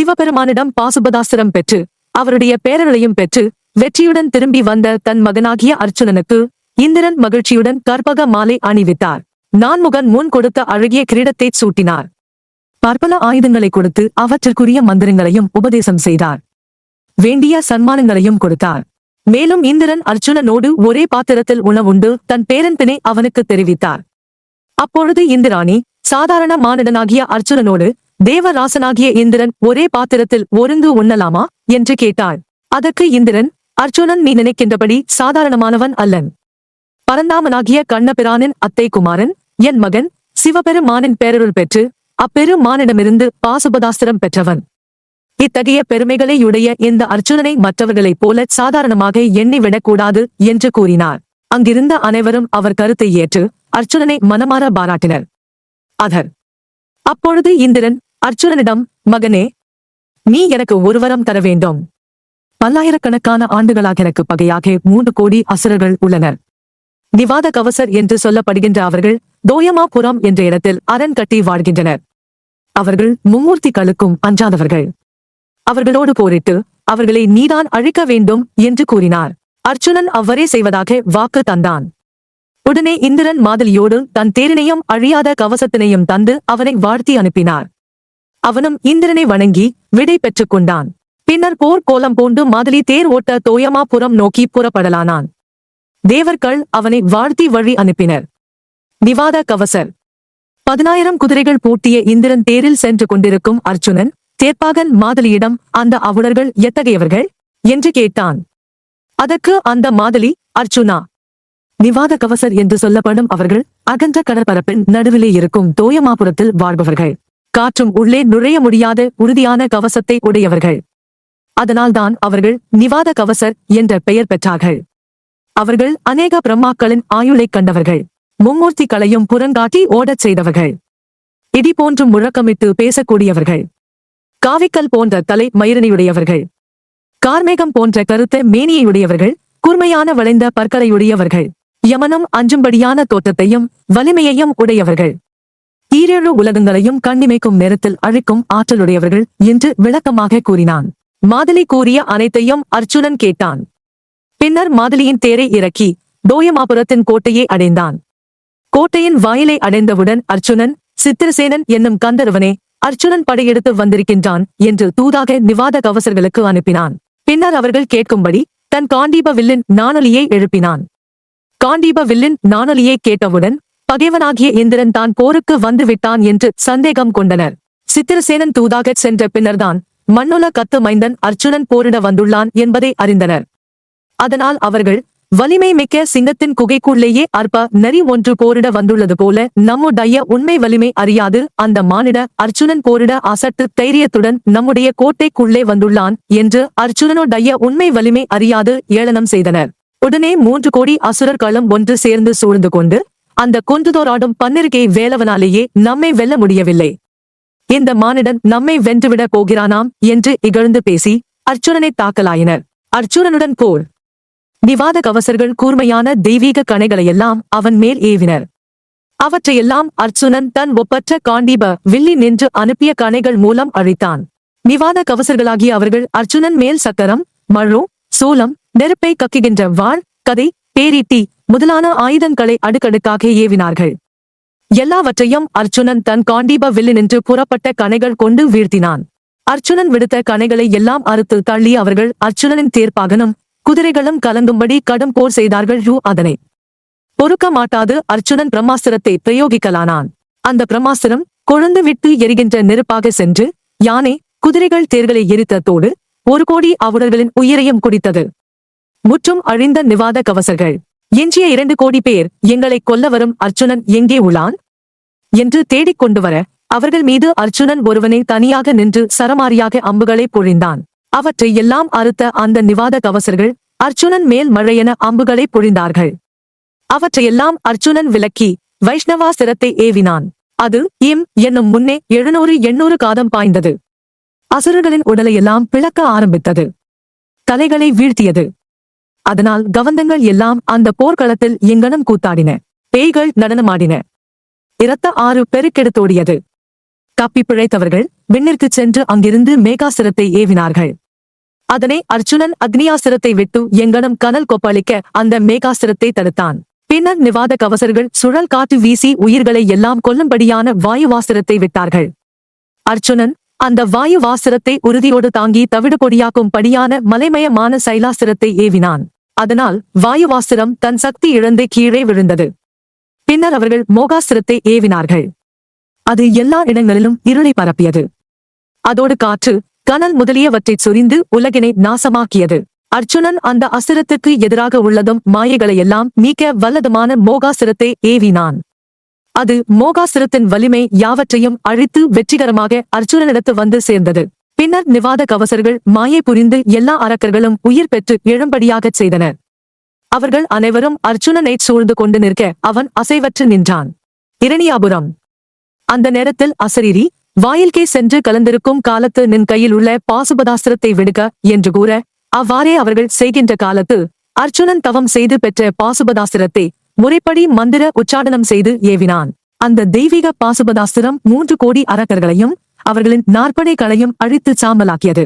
சிவபெருமானிடம் பாசுபதாஸ்திரம் பெற்று அவருடைய பேரர்களையும் பெற்று வெற்றியுடன் திரும்பி வந்த தன் மகனாகிய அர்ச்சுனனுக்கு இந்திரன் மகிழ்ச்சியுடன் கற்பக மாலை அணிவித்தார். நான்முகன் முன் கொடுத்த அழகிய கிரீடத்தை சூட்டினார். பற்பல ஆயுதங்களை கொடுத்து அவற்றிற்குரிய மந்திரங்களையும் உபதேசம் செய்தார். வேண்டிய சன்மானங்களையும் கொடுத்தார். மேலும் இந்திரன் அர்ச்சுனனோடு ஒரே பாத்திரத்தில் உணவுண்டு தன் பேரன்பினை அவனுக்கு தெரிவித்தார். அப்பொழுது இந்திராணி சாதாரண மானிடனாகிய அர்ச்சுனனோடு தேவராசனாகிய இந்திரன் ஒரே பாத்திரத்தில் ஒருங்கு உண்ணலாமா? என்று கேட்டாள். அதற்கு இந்திரன் அர்ச்சுனன் நீ நினைக்கின்றபடி சாதாரணமானவன் அல்லன். பரந்தாமனாகிய கண்ணபிரானின் அத்தை குமாரன் என் மகன் சிவபெருமானின் பேரருள் பெற்று அப்பெருமானிடமிருந்து பாசுபதாஸ்திரம் பெற்றவன். இத்தகைய பெருமைகளையுடைய இந்த அர்ச்சுனனை மற்றவர்களைப் போல சாதாரணமாக எண்ணிவிடக்கூடாது என்று கூறினார். அங்கிருந்த அனைவரும் அவர் கருத்தை ஏற்று அர்ச்சுனனை மனமாற பாராட்டினர். அதர். அப்பொழுது இந்திரன் அர்ச்சுனனிடம் மகனே நீ எனக்கு ஒரு வரம் தர வேண்டும். பல்லாயிரக்கணக்கான ஆண்டுகளாக எனக்கு பகையாக மூன்று கோடி அசுரர்கள் உள்ளனர். நிவாத கவசர் என்று சொல்லப்படுகின்ற அவர்கள் தோயமாபுரம் என்ற இடத்தில் அரண் கட்டி வாழ்கின்றனர். அவர்கள் மும்மூர்த்திகளுக்கும் அஞ்சாதவர்கள். அவர்களோடு போரிட்டு அவர்களை நீதான் அழிக்க வேண்டும் என்று கூறினார். அர்ச்சுனன் அவ்வரே செய்வதாக வாக்கு தந்தான். உடனே இந்திரன் மாதலியோடு தன் தேரினையும் அழியாத கவசத்தினையும் தந்து அவனை வாழ்த்தி அனுப்பினார். அவனும் இந்திரனை வணங்கி விடை பெற்றுக் கொண்டான். பின்னர் போர் கோலம் பூண்டு மாதலி தேர் ஓட்ட தோயமாபுரம் நோக்கி புறப்படலானான். தேவர்கள் அவனை வாழ்த்தி வழி அனுப்பினர். நிவாத கவசர். பதினாயிரம் குதிரைகள் பூட்டிய இந்திரன் தேரில் சென்று கொண்டிருக்கும் அர்ச்சுனன் தேர்ப்பாகன் மாதலியிடம் அந்த அவுணர்கள் எத்தகையவர்கள்? என்று கேட்டான். அதற்கு அந்த மாதலி அர்ச்சுனா நிவாத கவசர் என்று சொல்லப்படும் அவர்கள் அகன்ற கடற்பரப்பின் நடுவிலே இருக்கும் தோயமாபுரத்தில் வாழ்பவர்கள். காற்றும் உள்ளே நுழைய முடியாத உறுதியான கவசத்தை உடையவர்கள். அதனால்தான் அவர்கள் நிவாத கவசர் என்ற பெயர் பெற்றார்கள். அவர்கள் அநேக பிரம்மாக்களின் ஆயுளைக் கண்டவர்கள். மும்மூர்த்திகளையும் புறங்காட்டி ஓடச் செய்தவர்கள். இடி போன்று முழக்கமிட்டு பேசக்கூடியவர்கள். காவிக்கல் போன்ற தலை மயிரனையுடையவர்கள் கார்மேகம் போன்ற கருத்த மேனியையுடையவர்கள். கூர்மையான வளைந்த பற்களையுடையவர்கள். யமனம் அஞ்சும்படியான தோற்றத்தையும் வலிமையையும் உடையவர்கள். ஈரேழு உலகங்களையும் கண்ணிமைக்கும் நேரத்தில் அழிக்கும் ஆற்றலுடையவர்கள் என்று விளக்கமாக கூறினான். மாதலி கூறிய அனைத்தையும் அர்ச்சுனன் கேட்டான். பின்னர் மாதலியின் தேரை இறக்கி தோயமாபுரத்தின் கோட்டையை அடைந்தான். கோட்டையின் வாயிலை அடைந்தவுடன் அர்ச்சுனன் சித்திரசேனன் என்னும் கந்தர்வனே அர்ச்சுனன் படையெடுத்து வந்திருக்கின்றான் என்று தூதாக நிவாத கவசர்களுக்கு அனுப்பினான். பின்னர் அவர்கள் கேட்கும்படி தன் காண்டீப வில்லின் நாணொலியை எழுப்பினான். காண்டீப வில்லின் நாணலியை கேட்டவுடன் பகைவனாகிய இந்திரன் தான் போருக்கு வந்து விட்டான் என்று சந்தேகம் கொண்டனர். சித்திரசேனன் தூதாகச் சென்ற பின்னர்தான் மண்ணுல கத்து மைந்தன் அர்ச்சுனன் போரிட வந்துள்ளான் என்பதை அறிந்தனர். அதனால் அவர்கள் வலிமை மிக்க சிங்கத்தின் குகைக்குள்ளேயே அற்ப நரி ஒன்று போரிட வந்துள்ளது போல நம்முடைய உண்மை வலிமை அறியாது. அந்த மானிட அர்ச்சுனன் போரிட அசட்டு தைரியத்துடன் நம்முடைய கோட்டைக்குள்ளே வந்துள்ளான் என்று அர்ச்சுனனுடைய உண்மை வலிமை அறியாது ஏளனம் செய்தனர். உடனே மூன்று கோடி அசுரர்களும் ஒன்று சேர்ந்து சூழ்ந்து கொண்டு அந்த கொன்றுதோராடும் பன்னிருகை வேலவனாலேயே நம்மை வெல்ல முடியவில்லை. இந்த மானிடன் நம்மை வென்றுவிடப் போகிறானாம் என்று இகழ்ந்து பேசி அர்ச்சுனனை தாக்கலாயினர். அர்ச்சுனனுடன் போர் நிவாத கவசர்கள் கூர்மையான தெய்வீக கணைகளையெல்லாம் அவன் மேல் ஏவினர். அவற்றையெல்லாம் அர்ச்சுனன் தன் ஒப்பற்ற காண்டீப வில்லி நின்று அனுப்பிய கணைகள் மூலம் அழித்தான். நிவாத கவசர்களாகிய அவர்கள் அர்ச்சுனன் மேல் சக்கரம் மழு சூலம் நெருப்பை கக்குகின்ற வாள் கதை பேரிட்டி முதலான ஆயுதங்களை அடுக்கடுக்காக ஏவினார்கள். எல்லாவற்றையும் அர்ச்சுனன் தன் காண்டீப வில்லு நின்று புறப்பட்ட கனைகள் கொண்டு வீழ்த்தினான். அர்ச்சுனன் விடுத்த கனைகளை எல்லாம் அறுத்து தள்ளி அவர்கள் அர்ச்சுனனின் தேர்ப்பாகனும் குதிரைகளும் கலங்கும்படி கடும் போர் செய்தார்கள் யூ அதனை. பொறுக்க மாட்டாது அர்ச்சுனன் பிரம்மாஸ்திரத்தை பிரயோகிக்கலானான். அந்த பிரம்மாஸ்திரம் கொழுந்து விட்டு எரிகின்ற நெருப்பாக சென்று யானை குதிரைகள் தேர்களை எரித்ததோடு ஒரு கோடி அவுடர்களின் உயிரையும் குடித்தது. முற்றும் அழிந்த நிவாத கவசர்கள். எஞ்சிய இரண்டு கோடி பேர் எங்களை கொல்ல வரும் அர்ச்சுனன் எங்கே உள்ளான்? என்று தேடிக் கொண்டு வர அவர்கள் மீது அர்ச்சுனன் ஒருவனை தனியாக நின்று சரமாரியாக அம்புகளை பொழிந்தான். அவற்றை எல்லாம் அறுத்த அந்த நிவாத கவசர்கள் அர்ச்சுனன் மேல் மழையென அம்புகளை பொழிந்தார்கள். அவற்றையெல்லாம் அர்ச்சுனன் விலக்கி வைஷ்ணவாசிரத்தை ஏவினான். அது இம் என்னும் முன்னே எழுநூறு எண்ணூறு காதம் பாய்ந்தது. அசுரர்களின் உடலையெல்லாம் பிளக்க ஆரம்பித்தது. தலைகளை வீழ்த்தியது. அதனால் கவந்தங்கள் எல்லாம் அந்த போர்க்களத்தில் எங்கனம் கூத்தாடின. பேய்கள் நடனமாடின. இரத்த ஆறு பெருக்கெடுத்தோடியது. தப்பி பிழைத்தவர்கள் விண்ணிற்கு சென்று அங்கிருந்து மேகாசிரத்தை ஏவினார்கள். அதனை அர்ஜுனன் அக்னியாசிரத்தை விட்டு எங்கனம் கனல் கொப்பளிக்க அந்த மேகாசிரத்தை தடுத்தான். பின்னர் நிவாத கவசர்கள் சுழல் காற்று வீசி உயிர்களை எல்லாம் கொல்லும்படியான வாயுவாசிரத்தை விட்டார்கள். அர்ஜுனன் அந்த வாயுவாசிரத்தை உறுதியோடு தாங்கி தவிடு பொடியாக்கும் படியான மலைமயமான சைலாசிரத்தை ஏவினான். அதனால் வாயுவாசிரம் தன் சக்தி இழந்து கீழே விழுந்தது. பின்னர் அவர்கள் மோகாசிரத்தை ஏவினார்கள். அது எல்லா இடங்களிலும் இருளை பரப்பியது. அதோடு காற்று கனல் முதலியவற்றைச் சொரிந்து உலகினை நாசமாக்கியது. அர்ஜுனன் அந்த அசுரத்துக்கு எதிராக உள்ளதும் மாயைகளையெல்லாம் நீக்க வல்லதுமான மோகாசுரத்தை ஏவினான். அது மோகாசுரத்தின் வலிமை யாவற்றையும் அழித்து வெற்றிகரமாக அர்ஜுனனிடத்து வந்து சேர்ந்தது. பின்னர் நிவாத கவசர்கள் மாயை புரிந்து எல்லா அரக்கர்களும் உயிர் பெற்று எழும்படியாகச் செய்தனர். அவர்கள் அனைவரும் அர்ஜுனனை சூழ்ந்து கொண்டு நிற்க அவன் அசைவற்று நின்றான். இரணியாபுரம். அந்த நேரத்தில் அசரீரி வாயில்கே சென்று கலந்திருக்கும் காலத்து நின் கையில் உள்ள பாசுபதாஸ்திரத்தை விடுக என்று கூற அவ்வாறே அவர்கள் செய்கின்ற காலத்து அர்ஜுனன் தவம் செய்து பெற்ற பாசுபதாஸ்திரத்தை முறைப்படி மந்திர உச்சாடனம் செய்து ஏவினான். அந்த தெய்வீக பாசுபதாஸ்திரம் மூன்று கோடி அரக்கர்களையும் அவர்களின் நாற்படைகளையும் அழித்து சாம்பலாக்கியது.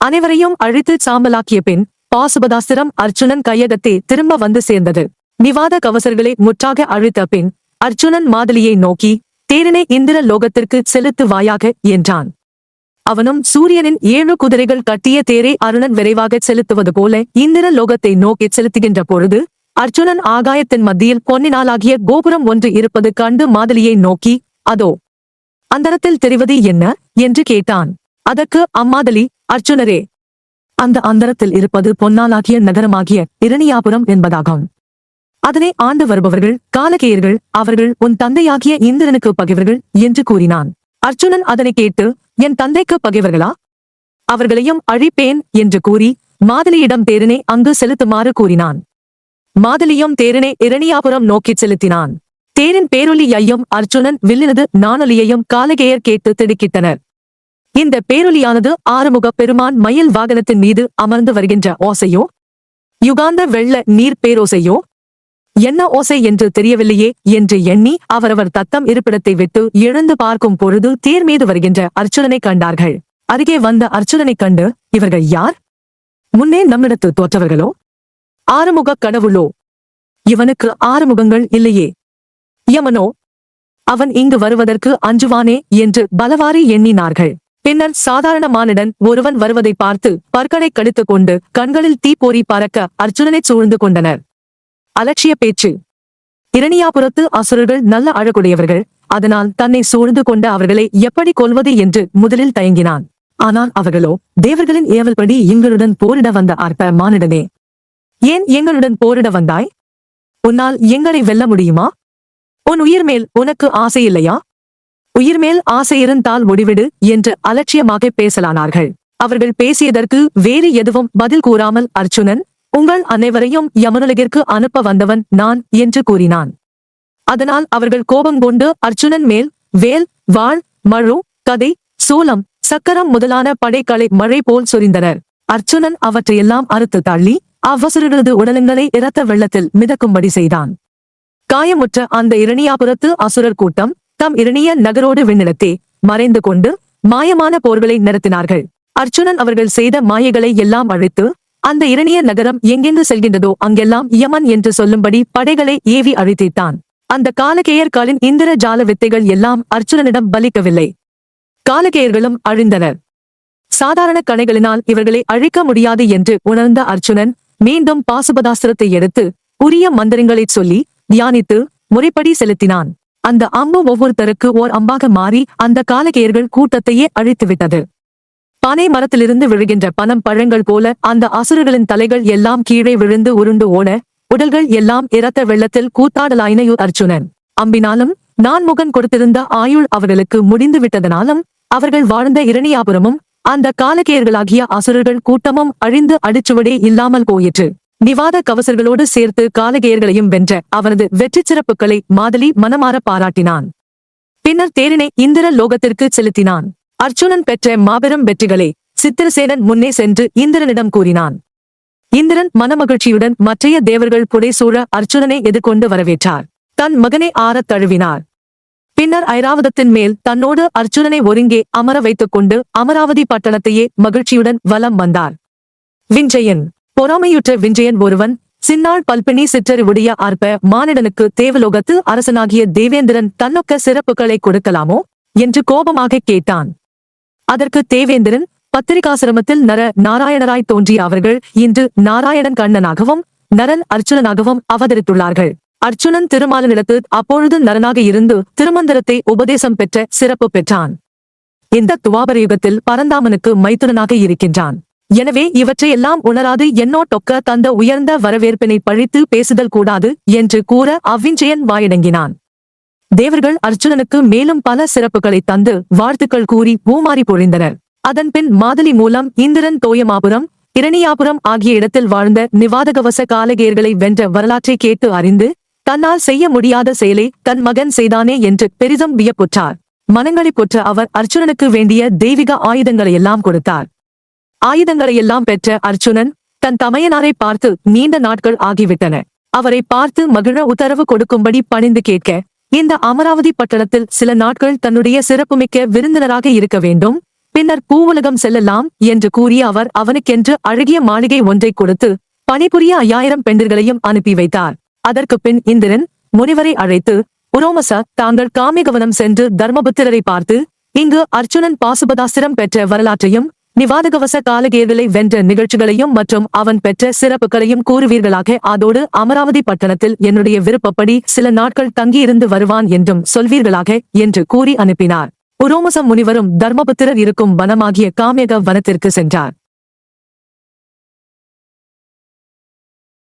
அனைவரையும் அழித்து சாம்பலாக்கிய பின் பாசுபதாஸ்திரம் அர்ஜுனன் கையகத்தே திரும்ப வந்து சேர்ந்தது. நிவாத கவசர்களை முற்றாக அழித்த பின் அர்ஜுனன் மாதலியை நோக்கி தேரினை இந்திர லோகத்திற்கு செலுத்து வாயாக என்றான். அவனும் சூரியனின் ஏழு குதிரைகள் கட்டிய தேரை அருணன் விரைவாக செலுத்துவது போல இந்திர லோகத்தை நோக்கி செலுத்துகின்ற பொழுது அர்ஜுனன் ஆகாயத்தின் மத்தியில் பொன்னினாலாகிய கோபுரம் ஒன்று இருப்பது கண்டு மாதலியை நோக்கி அதோ அந்தரத்தில் தெரிவது என்ன? என்று கேட்டான். அதற்கு அம்மாதலி அர்ஜுனரே. அந்த அந்தரத்தில் இருப்பது பொன்னாலாகிய நகரமாகிய இரணியாபுரம் என்பதாகும். அதனை ஆண்டு வருபவர்கள் காலகேயர்கள் அவர்கள் உன் தந்தையாகிய இந்திரனுக்கு பகைவர்கள் என்று கூறினான். அர்ஜுனன் அதனை கேட்டு என் தந்தைக்கு பகைவர்களா? அவர்களையும் அழிப்பேன் என்று கூறி மாதலியிடம் பேரனை அங்கு செலுத்துமாறு கூறினான். மாதலியும் தேரினை இரணியாபுரம் நோக்கிச் செலுத்தினான். தேரின் பேரொலியையும் அர்ஜுனன் வில்லினது நாணொலியையும் காலகேயர் கேட்டு திடுக்கிட்டனர். இந்த பேரொலியானது ஆறுமுக பெருமான் மயில் வாகனத்தின் மீது அமர்ந்து வருகின்ற ஓசையோ? யுகாந்த வெள்ள நீர் பேரோசையோ? என்ன ஓசை என்று தெரியவில்லையே என்று எண்ணி அவரவர் தத்தம் இருப்பிடத்தை விட்டு எழுந்து பார்க்கும் பொழுது தேர் மீது வருகின்ற அர்ச்சுனனை கண்டார்கள். அருகே வந்த அர்ச்சுனனைக் கண்டு இவர்கள் யார்? முன்னே நம்மிடத்து தோற்றவர்களோ? ஆறுமுகக் கடவுளோ இவனுக்கு ஆறுமுகங்கள் இல்லையே. யமனோ அவன் இங்கு வருவதற்கு அஞ்சுவானே என்று பலவாரி எண்ணினார்கள். பின்னர் சாதாரண மானிடன் ஒருவன் வருவதை பார்த்து பற்களை கடித்துக் கொண்டு கண்களில் தீப்பொறி பறக்க அர்ஜுனனை சூழ்ந்து கொண்டனர். அலட்சிய பேச்சு. இரணியாபுரத்து அசுரர்கள் நல்ல அழகுடையவர்கள். அதனால் தன்னை சூழ்ந்து கொண்ட அவர்களை எப்படி கொல்வது என்று முதலில் தயங்கினான். ஆனால் அவர்களோ தேவர்களின் ஏவல்படி எங்களுடன் போரிட வந்த அற்ப மானிடனே. ஏன் எங்களுடன் போரிட வந்தாய்? உன்னால் எங்களை வெல்ல முடியுமா? உன் உயிர் மேல் உனக்கு ஆசை இல்லையா? உயிர் மேல் ஆசை இருந்தால் முடிவிடு என்று அலட்சியமாக பேசலானார்கள். அவர்கள் பேசியதற்கு வேறு எதுவும் பதில் கூறாமல் அர்ச்சுனன் உங்கள் அனைவரையும் யமுனலகிற்கு அனுப்ப வந்தவன் நான் என்று கூறினான். அதனால் அவர்கள் கோபம் கொண்டு அர்ச்சுனன் மேல் வேல் வாழ் மழு கதை சூலம் சக்கரம் முதலான படைகளை மழை போல் சொரிந்தனர். அர்ச்சுனன் அவற்றையெல்லாம் அறுத்து தள்ளி அவ்வசுரர்களது உடலங்களை இரத்த வெள்ளத்தில் மிதக்கும்படி செய்தான். காயமுற்ற அந்த இரணியாபுரத்து அசுரர் கூட்டம் தம் இரணிய நகரோடு விண்ணிலத்தே மறைந்து கொண்டு மாயமான போர்களை நடத்தினார்கள். அர்ச்சுனன் அவர்கள் செய்த மாயைகளை எல்லாம் அழைத்து அந்த இரணிய நகரம் எங்கெங்கு செல்கின்றதோ அங்கெல்லாம் யமன் என்று சொல்லும்படி படைகளை ஏவி அழித்திட்டான். அந்த காலகேயர்காலின் இந்திர ஜால வித்தைகள் எல்லாம் அர்ச்சுனனிடம் பலிக்கவில்லை. காலகேயர்களும் அழிந்தனர். சாதாரண கணைகளினால் இவர்களை அழிக்க முடியாது என்று உணர்ந்த அர்ச்சுனன் மீண்டும் பாசுபதாஸ்திரத்தை எடுத்து உரிய மந்திரங்களைச் சொல்லி தியானித்து முறைப்படி செலுத்தினான். அந்த அம்பு ஒவ்வொருத்தருக்கு ஓர் அம்பாக மாறி அந்த காலகேயர்கள் கூட்டத்தையே அழித்துவிட்டது. பனை மரத்திலிருந்து விழுகின்ற பனம் பழங்கள் போல அந்த அசுரர்களின் தலைகள் எல்லாம் கீழே விழுந்து உருண்டு ஓட உடல்கள் எல்லாம் இரத்த வெள்ளத்தில் கூத்தாடலாயினையு அர்ச்சுனன். அம்பினாலும் நான் முகன் கொடுத்திருந்த ஆயுள் அவர்களுக்கு முடிந்து விட்டதனாலும் அவர்கள் வாழ்ந்த இரணியாபுரமும் அந்த காலக்கேயர்களாகிய அசுரர்கள் கூட்டமும் அழிந்து அடிச்சுவடே இல்லாமல் போயிற்று. நிவாத கவசர்களோடு சேர்த்து காலகேயர்களையும் வென்ற அவனது வெற்றிச் சிறப்புகளை மாதலி மனமாற பாராட்டினான். பின்னர் தேரினை இந்திர லோகத்திற்கு செலுத்தினான். அர்ச்சுனன் பெற்ற மாபெரும் வெற்றிகளை சித்திரசேனன் முன்னே சென்று இந்திரனிடம் கூறினான். இந்திரன் மனமகிழ்ச்சியுடன் மற்றைய தேவர்கள் புடைசூழ அர்ச்சுனனை எதிர்கொண்டு வரவேற்றார். தன் மகனை ஆறத் தழுவினார். பின்னர் ஐராவதத்தின் மேல் தன்னோடு அர்ஜுனனை ஒருங்கே அமர வைத்துக் கொண்டு அமராவதி பட்டணத்தையே மகிழ்ச்சியுடன் வலம் வந்தார். விஞ்சயன். பொறாமையுற்ற விஞ்சயன் ஒருவன் சின்னாள் பல்பினி சிற்றறிவுடைய அற்ப மானிடனுக்கு தேவலோகத்து அரசனாகிய தேவேந்திரன் தன்னொக்க சிறப்புகளை கொடுக்கலாமோ? என்று கோபமாக கேட்டான். அதற்கு தேவேந்திரன் பத்திரிகாசிரமத்தில் நர நாராயணராய் தோன்றிய அவர்கள் இன்று நாராயணன் கண்ணனாகவும் நரன் அர்ச்சுனனாகவும் அவதரித்துள்ளார்கள். அர்ச்சுனன் திருமாலனிடத்து அப்பொழுது நரனாக இருந்து திருமந்திரத்தை உபதேசம் பெற்ற சிறப்பு பெற்றான். இந்த துவாபர யுகத்தில் பரந்தாமனுக்கு மைத்துனனாக இருக்கின்றான். எனவே இவற்றையெல்லாம் உணராது என்னோட்டொக்க தந்த உயர்ந்த வரவேற்பினை பழித்து பேசுதல் கூடாது என்று கூற அவ்விஞ்சயன் வாயடங்கினான் தேவர்கள் அர்ச்சுனனுக்கு மேலும் பல சிறப்புகளை தந்து வாழ்த்துக்கள் கூறி பூமாறி பொழிந்தனர். அதன்பின் மாதலி மூலம் இந்திரன் தோயமாபுரம் இரணியாபுரம் ஆகிய இடத்தில் வாழ்ந்த நிவாதகவச காலகேயர்களை வென்ற வரலாற்றை கேட்டு அறிந்து தன்னால் செய்ய முடியாத செயலை தன் மகன் செய்தானே என்று பெரிதும் வியப்புற்றார். மனங்களைப் பொற்ற அவர் அர்ச்சுனனுக்கு வேண்டிய தெய்வீக ஆயுதங்களையெல்லாம் கொடுத்தார். ஆயுதங்களையெல்லாம் பெற்ற அர்ச்சுனன் தன் தமையனாரை பார்த்து நீண்ட நாட்கள் ஆகிவிட்டன. அவரை பார்த்து மகிழ உத்தரவு கொடுக்கும்படி பணிந்து கேட்க இந்த அமராவதி பட்டணத்தில் சில நாட்கள் தன்னுடைய சிறப்புமிக்க விருந்தினராக இருக்க வேண்டும். பின்னர் பூவுலகம் செல்லலாம் என்று கூறிய அவர் அவனுக்கென்று அழகிய மாளிகை ஒன்றை கொடுத்து பணிபுரிய ஐயாயிரம் பெண்டர்களையும் அனுப்பி வைத்தார். அதற்கு பின் இந்திரன் முனிவரை அழைத்து உரோமச தாங்கள் காமிகவனம் சென்று தர்மபுத்திரரை பார்த்து இங்கு அர்ச்சுனன் பாசுபதாஸ்திரம் பெற்ற வரலாற்றையும் நிவாதகவச காலகேர்களை வென்ற நிகழ்ச்சிகளையும் மற்றும் அவன் பெற்ற சிறப்புகளையும் கூறுவீர்களாக. அதோடு அமராவதி பட்டணத்தில் என்னுடைய விருப்பப்படி சில நாட்கள் தங்கியிருந்து வருவான் என்றும் சொல்வீர்களாக என்று கூறி அனுப்பினார். உரோமச முனிவரும் தர்மபுத்திரர் இருக்கும் வனமாகிய காமியக வனத்திற்கு சென்றார்.